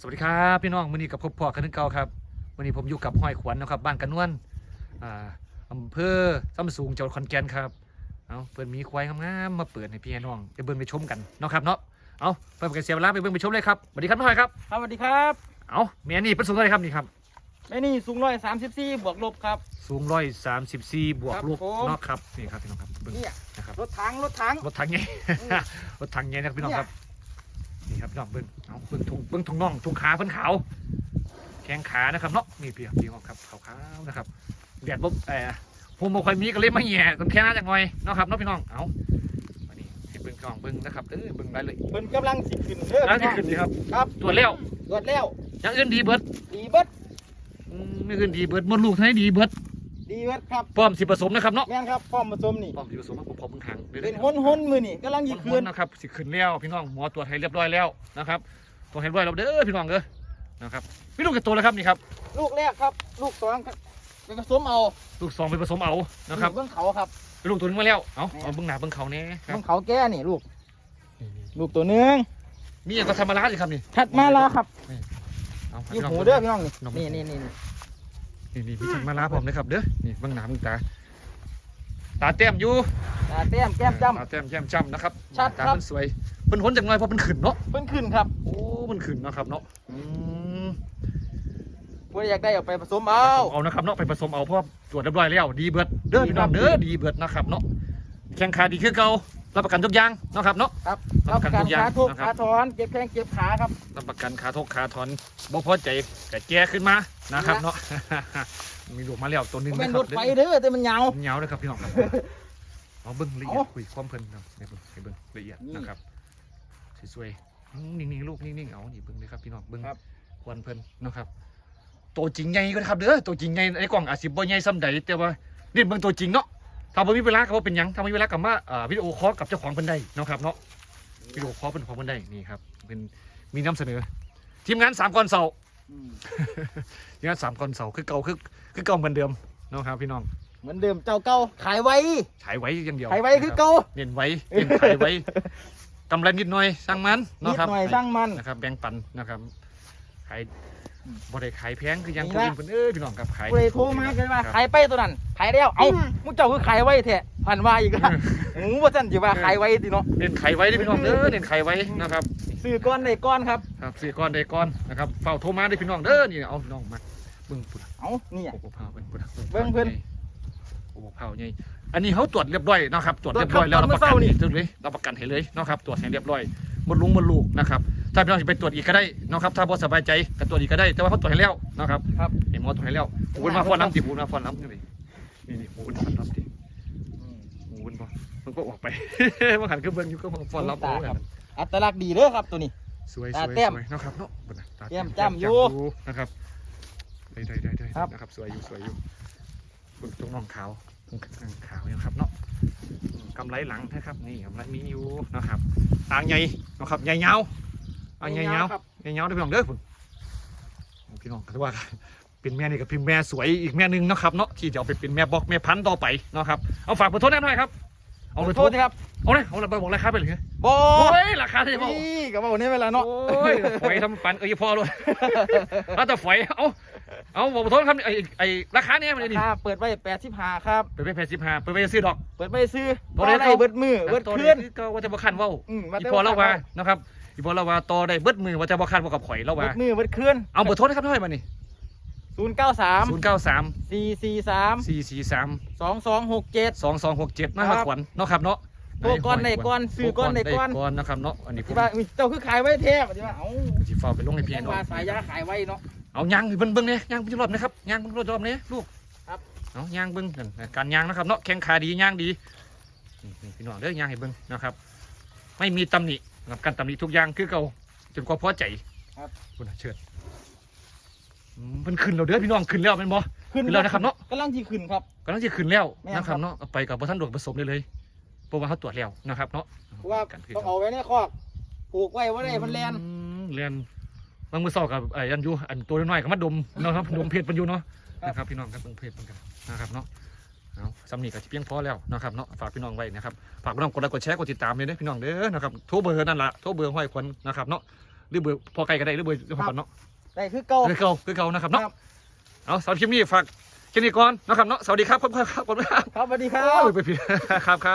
สวัสดีครับพี่น้องวันนี้กับพบพ่อกันนึงเก่าครับวันนี้ผมอยู่กับห้อยขวัญนะครับ บ้านกันนวลอ่าอำเภอซ้ำสูงจังหวัดขอนแก่นครับเอาเปิดมีควายงามๆมาเปิดให้พี่น้องไปเบิ่งไปชมกันเนาะครับเนาะเอาไปเป็นเสียเวลาไปเบิ่งไปชมเลยครับสวัสดีครับน้องห้อยครับครับสวัสดีครับเอาเมียนี่เป็นสูงเท่าไหร่ครับนี่ครับแม่นี่สูงร้อยสามสิบสี่บวกลบครับ สูงร้อยสามสิบสี่บวกครับลูกผมเนาะครับนี่ครับพี่น้องครับเบิ่งเนี่ยนะครับรถถังรถถังรถถังใหญ่อืมรถถังใหญ่นะครับพี่น้องเนี่ยครับ นี่ครับพี่น้องเบิ่งเอาเบิ่งทุงเบิ่งทุงน่องทุงขาเพิ่นขาว แข้งขานะครับเนาะนี่พี่พี่น้องครับขาวๆนะครับแดดบ่เอ่อผมบ่ค่อยมีก็เลยมาแหย่ต้นแค่น่าจักหน่อยเนาะครับเนาะพี่น้องเอามานี่ให้เบิ่งกล้องเบิ่งนะครับเออเบิ่งได้เลยเพิ่นกำลังสิขึ้นเด้ออะพี่นี่น้องขึ้นดีครับครับตรวจแล้วตรวจแล้วอย่างอื่นดีเบิดดีเบิดอืมไม่อื่นดีเบิดหมดลูกเท่าไหร่ดีเบิด ดีเบิดครับพร้อมสิผสมนะครับเนาะแม่นครับพร้อมผสมนี่พร้อมสิผสมผมพร้อมเบิ่งหางเดี๋ยวเป็นๆห้นห้นๆมือนี่กำลังสิขึ้ขึ้นนนะครับสิขึ้นแล้วพี่น้องหมอตรวจให้เรียบร้อยแล้วนะครับตรวจให้เรียบร้อยแล้วเด้อพี่น้องเด้อนะครับพี่ลูกกี่ตัวแล้วครับนี่ครับ ลูกแรกครับ ลูกสองครับไปผสมเอาลูกสองไปผสมเอานะครับเบื้องเขาครับเป็นลูกตัวนึงมาแล้วเอาเอาเบิ้งหน้าเบิ้งเขาเนี่ยครัเบื้บองเขาแก่นี่ลูกนี่ลูกตัวหนึงมีอย่างก็ทำมาล้าสิครับนี่ถัดมาแล้วครับเอาอยู่พี่น้งหูเด้อพี่น้องน้องนี่นี่นี่ นี่นี่นี่พี่ทันมาล้าผมเลยครับ เด้อนี่เบิ้งหน้าเบิ้งตา ตาเต้มอยู่ตาแต้มแก้มจ้ตาเต้มแก้มจ้ำนะครับชัดตาครับมันสวยเพิ่นหนจากหน้อยเพราะมันขึ้นเนาะำเพิ่นขึ้นครับโอ้มันขึ้นเนาะครับเนาะอืมผู้ใดอยากได้เอาไปผสมเอาเอานะครับเนาะไปผสมเอาเพราะตรวจเรียบร้อยแล้วดีเบิดเด้อดีพี่คน้รัอบงเด้อดีเบิดนะครับเนาะแข่งขาดีคือเก่า รับประกันทุกอย่างเนาะครับเนาะ ครับรัรับบประกันการทุกอย่างขาทุกนะครับขาถอนเก็บแข้งเก็บขาครับรับประกันขาทกขาถอนบ่พอใจแต่แก้ขึ้นมานะครับเนาะมีลูกมาแล้วตัวหนึงเป็นะนครรับถไฟเด้อแต่มันยาวเหงาเลยครับพี่น้องครับเอาเบิ้งละเอียดเอาคุยความเพลินครับให้เบิ้งให้เบิ้งละเอียดนี่นะครับสวยๆอืมนิ่งๆลูกนิ่งๆเอานี่เบิ้งเลยครับพี่น้องเบิ้งครับควรเพลินนะครับตัวจริงใหญ่ก็นะครับเด้อตัวจริงใหญ่ในกล่องอาจสิบ่ใหญ่ซ้ำใดแต่ว่านี่เบิ้งตัวจริงเนาะ ถ้าบ่มีเวลาก็บ่เป็นหยังถ้าบ่มีเวลาก็มาอ่าวิดีโอคอลกับเจ้าของเพิ่นได้เนาะครับเนาะวิดีโอคอลเป็นของเพิ่นได้นี่ครับเป็นมีนำเสนอ ทีมงานสามกอนเสา อืมทีมงานสามกอนเสาคือเก่าคือคือเก่าเหมือนเดิมเนาะครับพี่น้องเหมือนเดิมเจ้าเก่าขายไว้ฉายไว้อย่างเดียวขายไว้คือเก่าเน้นไว้เน้นขายไว้กำไรนิดหน่อยสร้างมันนิเนาะดครับ หน่อยสร้างมันนะครับแบ่งปันนะครับขายอืม บ่ได้ขายแพงคือยังนี่คนละอื่นเพิ่นเอ้ยพี่น้องครับขายผู้ใดโทรมากันว่าครับขายไปตัวนั้นขายแล้วเอ้ามุกเจ้าคือขายไว้แท้พันว่าอีกแล้วหมูว่าซั่นสิว่าขายไว้ติเนาะเน้นขายไว้เด้อพี่น้องเด้อเน้นขายไว้นะครับซื้อก้อนได้ก้อนครับครับสี่ก้อนได้ก้อนนะครับเฝ้าโทรมาได้อพี่น้องเด้อนี่เอาพี่น้องมาเบิ่งปุ่นเอ้านี่โอ้โหเผาเบิ่งปุ่นเบิ่งเพิ่นโอ้โหเผาใหญ่อันนี้เขาตรวจเรียบร้อยเนาะครับตรวจตรวเรีจยบร้อยแล้วครับรับประกันตอนเมื่อเช้านี่นี่เลยรับประกันให้เลยเนาะครับตรวจให้เรียบร้อยห มดลุงหมดลูกนะครับถ้าพี่น้องจะไปตรวจอีกก็ได้เนาะครับถ้าบ่สบายใจก็ตรวจอีกก็ได้แต่ว่าเขาตรวจให้แล้วเนาะครับครับเห็นหมอตรวจให้แล้วหูนมาฟอนน้ำติหูนมาฟอนน้ำนี่นี่นี่หูนฟอนน้ำติหูนฟอนมันก็ออกไปมันหันขึ้นเบิ้งอยู่ก็ฟอนน้ำตาโอ้คกัรับนอัตลักษณ์ดีเด้อครับตัวนี้สวยสตาวยแต้มสวยเนาะครับเนาะบิ่งนะตาแต้มจ้ำอยู่นะครับได้ได้ได้ได้ครับนะครับสวยอยู่สวยอยู่เบิ่งตรงน่องขาวตรงข้างขาวอยู่ครับเนาะ กำไรหลังนะครับนี่กำไรมีอยู่นะครับอ่างใหญ่นะครับใหญ่ยาวอ่างใหญ่ยาวครับใหญ่ยาวได้อพี่น้องเด้อพุ่นพี่น้องก็ว่าเป็นแม่นี่กับพิมพ์แม่สวยอีกแม่หนึงเนาะครับเนาะที่จะเอาไปเป็นแม่บอกแม่พันธุ์ต่อไปเนาะครับเอาฝากเบอร์โทรแน่หน่อยครับเอาเบอร์โทโทรษครับเอาเลยเอาเลยบอกราคาไปเลยบ่โอ้ยราคาที่จะบอกนี่ก็บอกนี่เวลาเนาะโอ้ยฝอยทำปันเอ้ยพอเลยเอาแต่ฝอยเอา เอาบอกเบอร์โทรครับไอ้ไอ้ราคาเนี่ยมันรานี่คาเปิดไว้85ครับไปไปแปดสิบห้าไปไปซื้อดอก เปิดไปซื้อตัวต่อไหนได้เขาเบิดมือเบิดตัวเคลื่อน ก็ว่าจะบ่คันเว้าอืมอีพอเราว่านะครับอีพอเราว่าต่อได้เบิดมือว่าจะบ่คันบ่กับข่อยเราเบิว่าดมือเบิดเคลื่อนเอาเบอร์โทรนะครับเท่าไหร่มานี่ศูนย์เก้าสามศูนย์เก้าสามสี่สี่สามสี่สี่สามสองสองหกเจ็ดสองสองหกเจ็ดนะคครัรับบขวัญเนาะครับเนาะโทรก่อนได้ก่อนซื้อก่อนได้ก่อนก่อนนะครับเนาะอันนี้ผมที่ว่าอุ๊ยเจ้าคือขายไว้เทพที่ว่าเอ้าสิฟ้าไปลงให้พี่ยังน้องว่าสายยาขายไว้เนาะ เอายางเบิ่งเบิ่งเนี่ยยางเบิ่งรอบนะครับยางเบิ่งรอบๆเนี่ยลูกครับเอายางเบิ่งนั่นการยางนะครับเนาะแข้งขาดียางดีนี่นี่พี่น้องเด้อยางให้เบิ่งนะครับ ไม่มีตำหนินะครับการตำหนิทุกอย่างคือเก่าจนกว่าพอใจครับคุณเชิญอืมมันขึ้นแล้วเด้อพี่น้องขึ้นแล้วเป็นบ่ขึ้นขึ้นแล้วนะครับเนาะกำลังที่ขึ้นครับกำลังจะขึ้นแล้วแม่นนะคครัรับบเนาะเอาไปกับพระท่านดวงผสมได้เลยเพราะว่าเขาตรวจแล้วนะครับเนาะเพราะว่ากันขึ้นต้องเอาไว้ในคอกปลูกไว้ว่าได้มันแลนอืมเรียน บางมือสอบกับไอ้อันอยูอันตัวน้อยๆกับมาดมเนาะครับดมเพชรมันอยู่เนาะนะครับพี่น้องครับดมเพชรเหมือนกันนะครับเนาะเอาสำนีกับที่เพียงพอแล้วนะครับเนาะฝากพี่น้องไว้นะครับฝากพี่น้องกดไลค์กดแชร์กดติดตามเลยนะพี่น้องเด้อนะครับโทรเบอร์นั่นละโทรเบอร์ห้อยควันนะครับเนาะหรือเบอร์พอไกลก็ได้หรือเบอร์เจ้าของก่อนเนาะได้คือเก่าคือเก่าคือเก่านะครับเนาะครับเอาสำหรับคลิปนี้ฝากแค่นี้ก่อนนะครับเนาะสวัสดีครับขอบคุณครับขอบคุณครับครับสวัสดีครัโอ้บยไปผิดครับครับ